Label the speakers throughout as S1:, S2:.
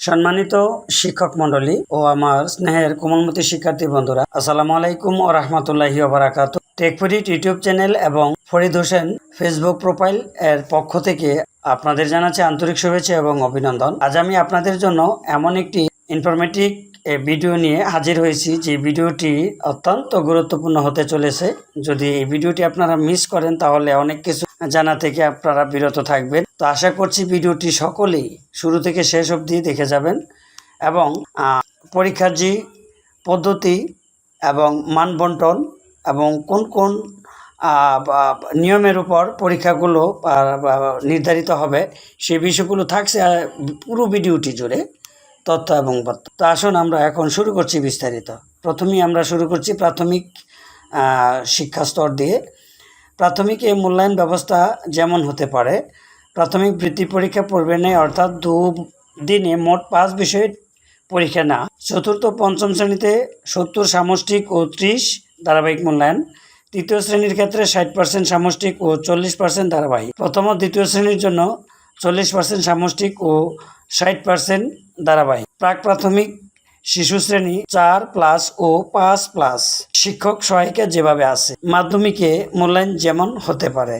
S1: সম্মানিত শিক্ষক মণ্ডলী ও আমার স্নেহের কোমলমতি শিক্ষার্থী বন্ধুরা, আসসালামু আলাইকুম ও রহমতুল্লাহি ওবরাকাত টেকফরিট ইউটিউব চ্যানেল এবং ফরিদ হোসেন ফেসবুক প্রোফাইল এর পক্ষ থেকে আপনাদের জানাচ্ছি আন্তরিক শুভেচ্ছা এবং অভিনন্দন। আজ আমি আপনাদের জন্য এমন একটি ইনফরমেটিভ এ ভিডিও নিয়ে হাজির হয়েছি, যে ভিডিওটি অত্যন্ত গুরুত্বপূর্ণ হতে চলেছে। যদি এই ভিডিওটি আপনারা মিস করেন, তাহলে অনেক কিছু জানা থেকে আপনারা বিরত থাকবেন। তো আশা করছি ভিডিওটি সকলেই শুরু থেকে শেষ অবধি দেখে যাবেন এবং পরীক্ষার যে পদ্ধতি এবং মানবন্টন এবং কোন কোন নিয়মের উপর পরীক্ষাগুলো নির্ধারিত হবে সেই বিষয়গুলো থাকছে পুরো ভিডিওটি জুড়ে তথ্য এবং তো আসুন আমরা এখন শুরু করছি বিস্তারিত। প্রথমেই আমরা শুরু করছি প্রাথমিক শিক্ষা স্তর দিয়ে। প্রাথমিক এই মূল্যায়ন ব্যবস্থা যেমন হতে পারে প্রাথমিক বৃত্তি পরীক্ষা পড়বে নেই, অর্থাৎ দু দিনে মোট পাঁচ বিষয়ের পরীক্ষা না। চতুর্থ, পঞ্চম শ্রেণীতে সত্তর সামষ্টিক ও ত্রিশ ধারাবাহিক মূল্যায়ন। তৃতীয় শ্রেণির ক্ষেত্রে ষাট পার্সেন্ট সামষ্টিক ও চল্লিশ পার্সেন্ট ধারাবাহিক। প্রথম ও দ্বিতীয় শ্রেণির জন্য চল্লিশ পার্সেন্ট সামষ্টিক ও ষাট পার্সেন্ট ধারাবাহিক। প্রাক প্রাথমিক শিশু শ্রেণি চার প্লাস ও পাঁচ প্লাস। শিক্ষক সহায়িকা যেভাবে আছে, মাধ্যমিকে মূল্যায়ন যেমন হতে পারে।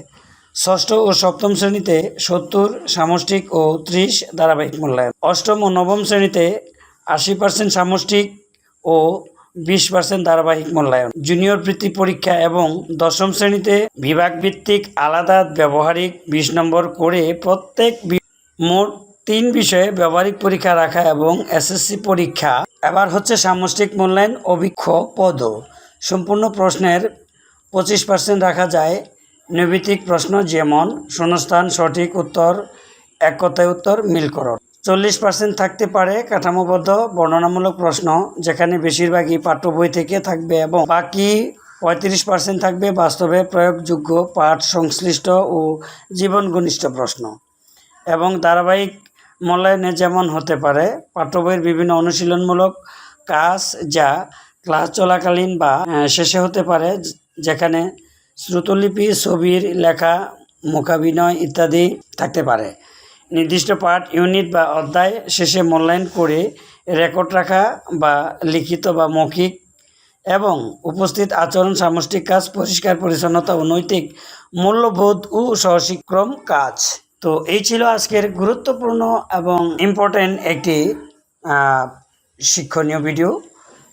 S1: ষষ্ঠ ও সপ্তম শ্রেণীতে সত্তর, সামষ্টিক ও ত্রিশ ধারাবাহিক মূল্যায়ন। অষ্টম ও নবম শ্রেণীতে আশি পার্সেন্ট সামষ্টিক ও বিশ পার্সেন্ট ধারাবাহিক মূল্যায়ন। জুনিয়র বৃত্তি পরীক্ষা এবং দশম শ্রেণীতে বিভাগ ভিত্তিক আলাদা ব্যবহারিক বিশ নম্বর করে প্রত্যেক মোট তিন বিষয়ে ব্যবহারিক পরীক্ষা রাখা এবং এসএসসি পরীক্ষা। এবার হচ্ছে সামষ্টিক মূল্যায়ন অভিক্ষ পদ। সম্পূর্ণ প্রশ্নের পঁচিশ পার্সেন্ট রাখা যায় নৈবিতিক প্রশ্ন যেমন, শূন্যস্থান, সঠিক উত্তর, এক কথায় উত্তর, মিল করো। চল্লিশ পার্সেন্ট থাকতে পারে কাঠামোবদ্ধ, বর্ণনামূলক প্রশ্ন, যেখানে বেশিরভাগই পাঠ্য বই থেকে থাকবে এবং বাকি পঁয়ত্রিশ পার্সেন্ট থাকবে বাস্তবে প্রয়োগযোগ্য পাঠ সংশ্লিষ্ট ও জীবন ঘনিষ্ঠ প্রশ্ন। এবং ধারাবাহিক মূল্যায়নে যেমন হতে পারে পাঠ্য বইয়ের বিভিন্ন অনুশীলনমূলক কাজ যা ক্লাস চলাকালীন বা শেষে হতে পারে, যেখানে শ্রুতলিপি, ছবির লেখা, মুখাভিনয় ইত্যাদি থাকতে পারে। নির্দিষ্ট পাঠ, ইউনিট বা অধ্যায় শেষে মূল্যায়ন করে রেকর্ড রাখা বা লিখিত বা মৌখিক এবং উপস্থিত আচরণ, সামষ্টিক কাজ, পরিষ্কার পরিচ্ছন্নতা ও নৈতিক মূল্যবোধ ও সহশিক্রম কাজ। তো এই ছিল আজকের গুরুত্বপূর্ণ এবং ইম্পর্টেন্ট একটি শিক্ষণীয় ভিডিও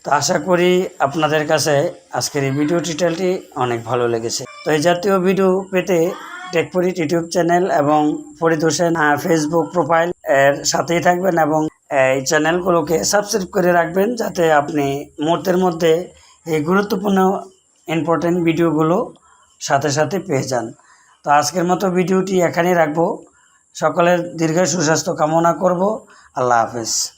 S1: তো আশা করি আপনাদের কাছে আজকের এই ভিডিও টিটেলটি অনেক ভালো লেগেছে। তো এই জাতীয় ভিডিও পেতে টেকপরিট ইউটিউব চ্যানেল এবং ফরিদ হোসেন ফেসবুক প্রোফাইল এর সাথেই থাকবেন এবং এই চ্যানেলগুলোকে সাবস্ক্রাইব করে রাখবেন যাতে আপনি মুহূর্তের মধ্যে এই গুরুত্বপূর্ণ ইম্পর্টেন্ট ভিডিওগুলো সাথে সাথে পেয়ে যান। তো আজকের মতো ভিডিওটি এখানেই রাখব। সকলের দীর্ঘ সুস্বাস্থ্য কামনা করব। আল্লাহ হাফেজ।